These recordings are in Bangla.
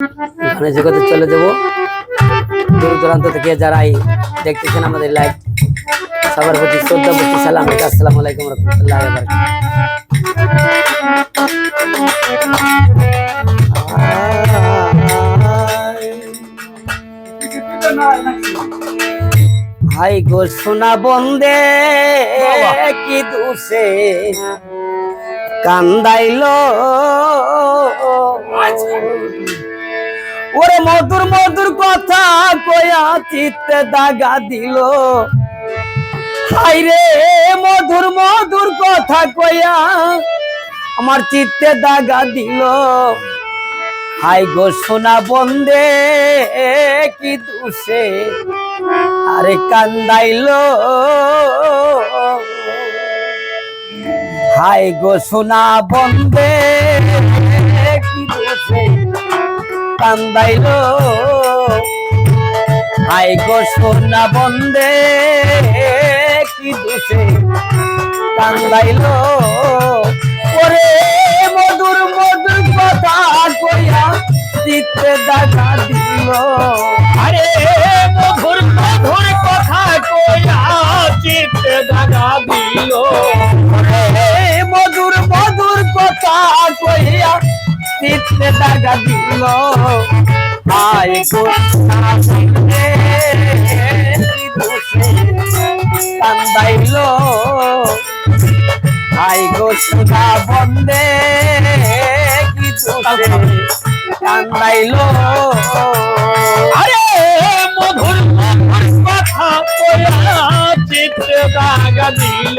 গানের জগতে চলে যাব দূর দূরান্ত থেকে যারাই দেখতেছেন আমাদের লাইভ সবার প্রতি শ্রদ্ধা ভক্তি সালাম আসসালামু আলাইকুম রহমতুল্লাহ হাই গো সোনা বন্দে কি দুসে কান্দাইল। ওরে মধুর মধুর কথা কয়া চিত্তে দাগা দিল। হাই রে, মধুর মধুর কথা কয়া আমার চিত্তে দাগা দিল। হাই গো সোনা বন্দে, কি দুসে আরে কান্দাইল। হাই গো সোনা বন্দে কান্দাইল। আই গো সোনা বন্দে, কি দোষে কান্দাইল। ওরে মধুর মধুর কথা কইয়া চিত্তে দাগা দিল। আরে চিত্তে দাগা দিল। আয় গো কান্দাইল। আয় গো সুধা বন্দে। কি দোষে কান্দাইল। আরে মধুর কথা চিত্তে দাগা দিল।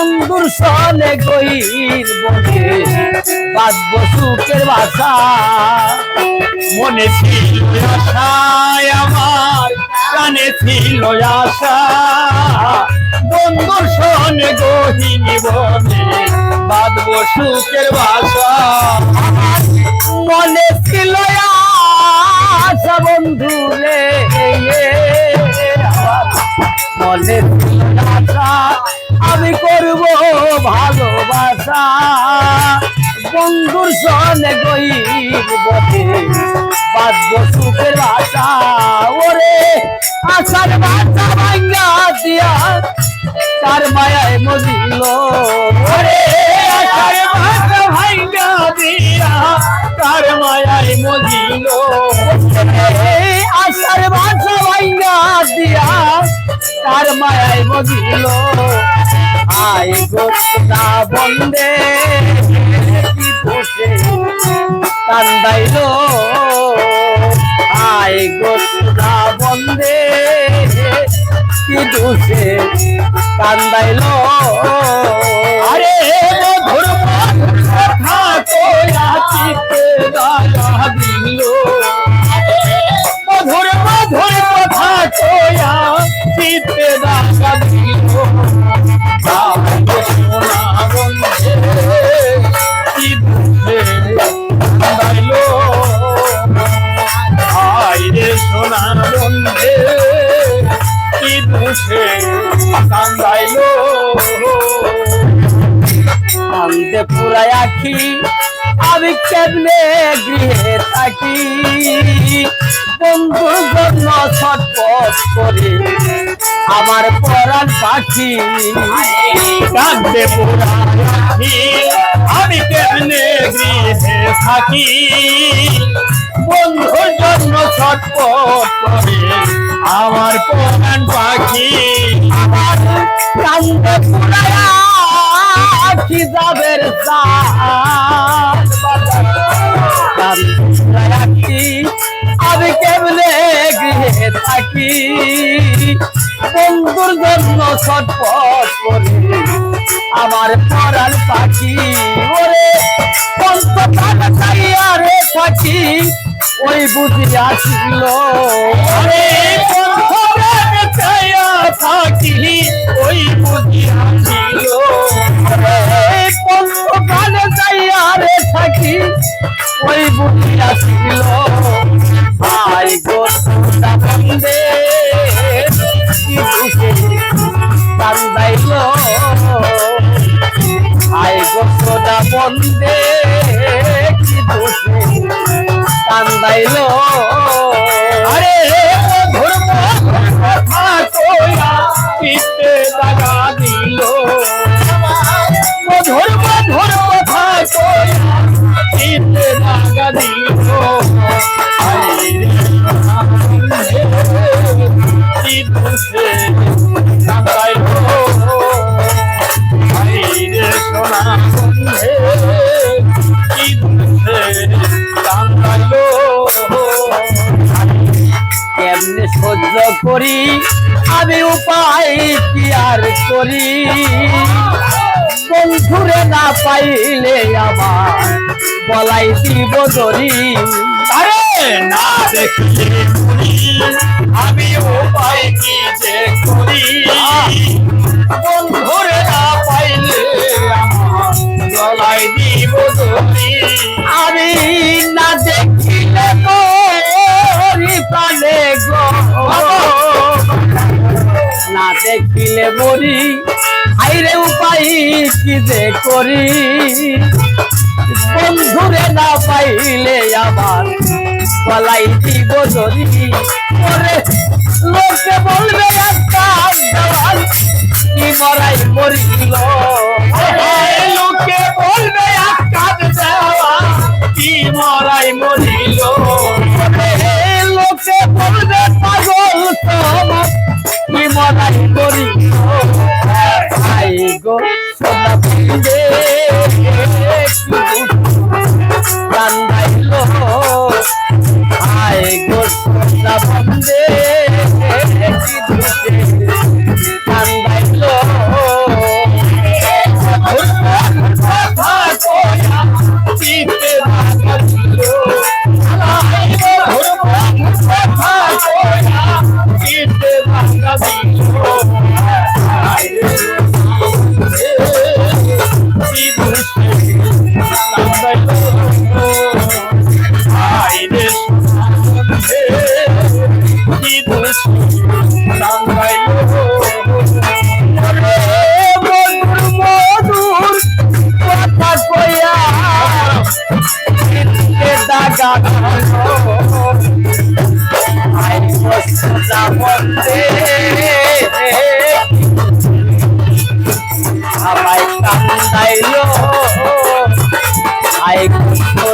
বন্ধুর সনে গহির বনে বাঁধব সুখের বাসা। মনে ছিল আশায় আমার, কানে ছিল আশা। বন্ধুর সনে গহিনী বনে বাঁধব সুখের বাসা। মনে ছিল আশা বন্ধু রে মনে ছিল ভালোবাসা বন্ধুর সনে বনে বাদ্য আশা, ওরে আশার বাচ্চা ভাঙ্গা দিয়া তার মায়ায় মজিল। ওরে আশার বাচ্চা ভাঙ্গা দিয়া কার মায়ায় মজিল আশার বাচ্চা ভাঙ্গা দিয়া তার মায়ায় মজিল আয় গোটা বন্দে, কি বসে কান্দাইল। আয় গোটা বন্দে, কি দোষে কান্দাইল। আখি আমি কেমনে গৃহে থাকি? বন্ধুর জন্য ছটপট করে, আমার পরাণ পাখি কাঁদতে পুরানি আমি কেমনে গৃহে থাকি? বন্ধুর জন্য ছটপট করে, আমার পরাণ পাখি কান্দে পুরাই আখি যাবের আখি আমি কেমনে গৃহে থাকি বন্ধুর জন্য ছটপট করে আমার পরাল পাখি ওরে পঞ্চপ্রাণ চাইয়া রে থাকি ওই বুঝি আসিল আরে পঞ্চপ্রাণ চাইয়া থাকি ওই বুঝি আসিল পঞ্চপ্রাণ চাইয়া রে থাকি ওই বুঝি আসিল I go সুন্দা Vande কান্দাইল I go বন্দে কান্দাইল। কেমনে সহ্য করি? আমি উপায় কি আর করি? বন্ধুরে না পাইলে আমার বলাই দিব ধরি আরে না দেখলে মরি আমি উপায় কি যে করি। বন্ধুরে না পাইলে আমার গলায় দিব ধরি আমি না দেখিলে মরি প্রাণে গো। না দেখিলে মরি আইরে উপায় কি যে করি? বন্ধুরে না পাইলে আমার গলাই দিব ধরি ওরে লোকে বলবে একটা দেওয়াল কি মরাই মরিল? লোকে বলবে একটা দেওয়াল কি মরাই মরিল? লোকে বলবে পাগল কি মরাই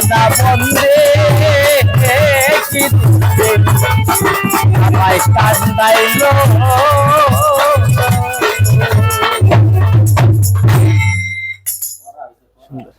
সোনা বন্দে আমায় কান্দাইল